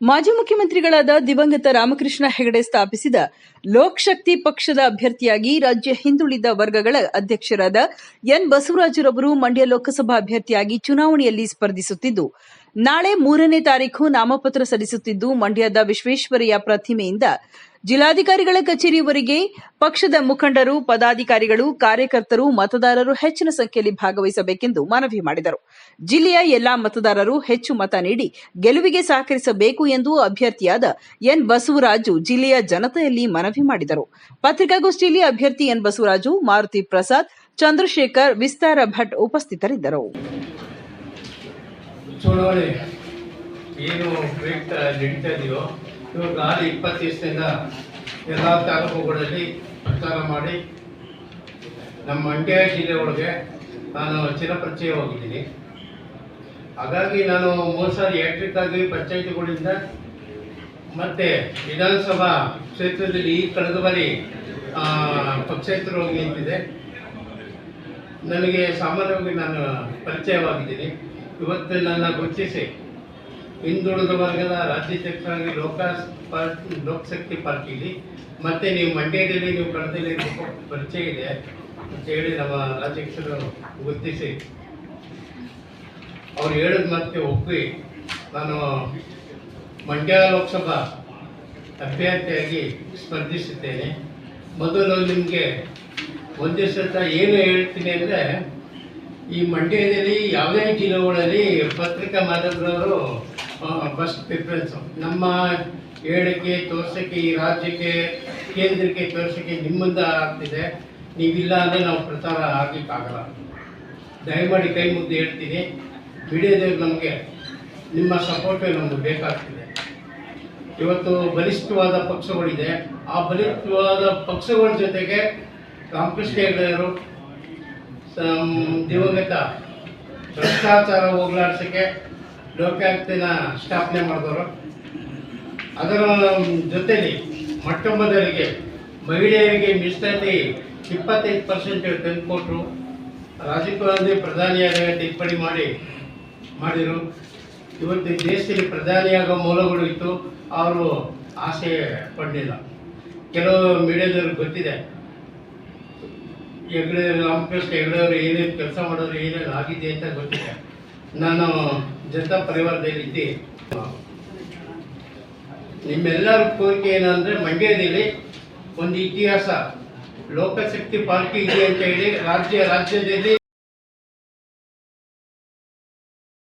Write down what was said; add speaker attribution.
Speaker 1: ಮಾಜಿ ಮುಖ್ಯಮಂತ್ರಿಗಳಾದ ದಿವಂಗತ ರಾಮಕೃಷ್ಣ ಹೆಗಡೆ ಸ್ಥಾಪಿಸಿದ ಲೋಕಶಕ್ತಿ ಪಕ್ಷದ ಅಭ್ಯರ್ಥಿಯಾಗಿ ರಾಜ್ಯ ಹಿಂದುಳಿದ ವರ್ಗಗಳ ಅಧ್ಯಕ್ಷರಾದ ಎನ್ ಬಸವರಾಜರವರು ಮಂಡ್ಯ ಲೋಕಸಭಾ ಅಭ್ಯರ್ಥಿಯಾಗಿ ಚುನಾವಣೆಯಲ್ಲಿ ಸ್ಪರ್ಧಿಸುತ್ತಿದ್ದು ನಾಳೆ ಮೂರನೇ ತಾರೀಖು ನಾಮಪತ್ರ ಸಲ್ಲಿಸುತ್ತಿದ್ದು ಮಂಡ್ಯದ ವಿಶ್ವೇಶ್ವರಯ್ಯ ಪ್ರತಿಮೆಯಿಂದ ಜಿಲ್ಲಾಧಿಕಾರಿಗಳ ಕಚೇರಿವರೆಗೆ ಪಕ್ಷದ ಮುಖಂಡರು, ಪದಾಧಿಕಾರಿಗಳು, ಕಾರ್ಯಕರ್ತರು, ಮತದಾರರು ಹೆಚ್ಚಿನ ಸಂಖ್ಯೆಯಲ್ಲಿ ಭಾಗವಹಿಸಬೇಕೆಂದು ಮನವಿ ಮಾಡಿದರು. ಜಿಲ್ಲೆಯ ಎಲ್ಲಾ ಮತದಾರರು ಹೆಚ್ಚು ಮತ ನೀಡಿ ಗೆಲುವಿಗೆ ಸಹಕರಿಸಬೇಕು ಎಂದು ಅಭ್ಯರ್ಥಿಯಾದ ಎನ್ ಬಸವರಾಜು ಜಿಲ್ಲೆಯ ಜನತೆಯಲ್ಲಿ ಮನವಿ ಮಾಡಿದರು. ಪತ್ರಿಕಾಗೋಷ್ಠಿಯಲ್ಲಿ ಅಭ್ಯರ್ಥಿ ಎನ್ ಬಸವರಾಜು, ಮಾರುತಿ ಪ್ರಸಾದ್, ಚಂದ್ರಶೇಖರ್, ವಿಸ್ತಾರ ಭಟ್ ಉಪಸ್ಥಿತರಿದ್ದರು.
Speaker 2: ಚುನಾವಣೆ ಏನು ಪ್ರಯುಕ್ತ ನಡೀತಾ ಇದೆಯೋ, ಇವಾಗ ನಾಳೆ ಇಪ್ಪತ್ತು ದಿವಸದಿಂದ ಎಲ್ಲ ತಾಲೂಕುಗಳಲ್ಲಿ ಪ್ರಚಾರ ಮಾಡಿ ನಮ್ಮ ಮಂಡ್ಯ ಜಿಲ್ಲೆ ಒಳಗೆ ನಾನು ಚಿರಪರಿಚಯ ಹೋಗಿದ್ದೀನಿ ಹಾಗಾಗಿ ನಾನು ಮೂರು ಸಾರಿ ಎಲೆಕ್ಟ್ರಿಕ್ ಆಗಿ ಪಂಚಾಯತಿಗಳಿಂದ ಮತ್ತು ವಿಧಾನಸಭಾ ಕ್ಷೇತ್ರದಲ್ಲಿ ಈ ಕಳೆದ ಬಾರಿ ಪಕ್ಷೇತರ ಹೋಗಿ ನಿಂತಿದೆ ನನಗೆ ಸಾಮಾನ್ಯವಾಗಿ ನಾನು ಪರಿಚಯವಾಗಿದ್ದೀನಿ. ಇವತ್ತು ನನ್ನ ಗುರುತಿಸಿ, ಹಿಂದುಳಿದ ವರ್ಗದ ರಾಜ್ಯಾಧ್ಯಕ್ಷರಾಗಿ ಲೋಕ ಪಾರ್ಟಿ ಲೋಕಶಕ್ತಿ ಪಾರ್ಟಿಲಿ, ಮತ್ತು ನೀವು ಮಂಡ್ಯದಲ್ಲಿ ನೀವು ಕಳೆದಲ್ಲಿ ಪರಿಚಯ ಇದೆ ಅಂತ ಹೇಳಿ ನಮ್ಮ ರಾಜ್ಯಾಧ್ಯಕ್ಷರು ಗುರುತಿಸಿ. ಅವ್ರು ಹೇಳಿದ ಮತ್ತೆ ಒಪ್ಪಿ ನಾನು ಮಂಡ್ಯ ಲೋಕಸಭಾ ಅಭ್ಯರ್ಥಿಯಾಗಿ ಸ್ಪರ್ಧಿಸುತ್ತೇನೆ ಮೊದಲು ನಿಮಗೆ ಒಂದು ಸತ ಏನು ಹೇಳ್ತೀನಿ ಅಂದರೆ ಈ ಮಂಡ್ಯದಲ್ಲಿ ಯಾವುದೇ ಜಿಲ್ಲೆಗಳಲ್ಲಿ ಪತ್ರಿಕಾ ಮಾಧ್ಯಮದವರು ಫಸ್ಟ್ ಪ್ರಿಫರೆನ್ಸು ನಮ್ಮ ಹೇಳಕ್ಕೆ ತೋರ್ಸೋಕ್ಕೆ, ಈ ರಾಜ್ಯಕ್ಕೆ, ಕೇಂದ್ರಕ್ಕೆ ತೋರ್ಸೋಕ್ಕೆ ನಿಮ್ಮಿಂದ ಆಗ್ತಿದೆ. ನೀವಿಲ್ಲ ಅಂದರೆ ನಾವು ಪ್ರಚಾರ ಆಗಲಿಕ್ಕಾಗಲ್ಲ. ದಯಮಾಡಿ ಕೈ ಮುದ್ದು ಹೇಳ್ತೀನಿ. ಮೀಡಿಯಾದವ್ರು ನಮಗೆ, ನಿಮ್ಮ ಸಪೋರ್ಟ್ ನಮಗೆ ಬೇಕಾಗ್ತಿದೆ. ಇವತ್ತು ಬಲಿಷ್ಠವಾದ ಪಕ್ಷಗಳಿದೆ. ಆ ಬಲಿಷ್ಠವಾದ ಪಕ್ಷಗಳ ಜೊತೆಗೆ ರಾಮಕೃಷ್ಣ ಹೆಗಡೆಯವರು ದಿವಂಗತ. ಭ್ರಷ್ಟಾಚಾರ ಹೋಗ್ಲಾಡ್ಸೋಕ್ಕೆ ಲೋಕಾಯುಕ್ತನ ಸ್ಥಾಪನೆ ಮಾಡಿದವರು. ಅದರ ಜೊತೆಯಲ್ಲಿ ಮೊಟ್ಟಮೊದಲಿಗೆ ಮಹಿಳೆಯರಿಗೆ ಮೀಸಲಾತಿ ಇಪ್ಪತ್ತೈದು ಪರ್ಸೆಂಟ್ ತಂದು ಕೊಟ್ಟರು ರಾಜೀವ್ ಗಾಂಧಿ ಪ್ರಧಾನಿಯಾದಾಗ ತಿದ್ದುಪಡಿ ಮಾಡಿ, ಮಾಡಿದರು. ಇವತ್ತು ದೇಶದಲ್ಲಿ ಪ್ರಧಾನಿಯಾಗೋ ಮೂಲಗಳು ಇತ್ತು. ಅವರು ಆಸೆ ಪಡಲಿಲ್ಲ. ಕೆಲವು ಮೀಡಿಯಾದವ್ರಿಗೆ ಗೊತ್ತಿದೆ. ಹೆಗ್ಡೆ ರಾಮಕೃಷ್ಣ ಹೆಗಡೆಯವರು ಏನೇನು ಕೆಲಸ ಮಾಡೋರು ಏನೇನು ಆಗಿದೆ ಅಂತ ಗೊತ್ತಿದೆ ನಾನು ಜನತಾ ಪರಿವಾರದಲ್ಲಿದ್ದೆ ನಿಮ್ಮೆಲ್ಲರ ಕೋರಿಕೆ ಏನಂದರೆ ಮಂಡ್ಯದಲ್ಲಿ ಒಂದು ಇತಿಹಾಸ, ಲೋಕಶಕ್ತಿ ಪಾರ್ಟಿ ಇದೆ ಅಂತ ಹೇಳಿ ರಾಜ್ಯ, ರಾಜ್ಯದಲ್ಲಿ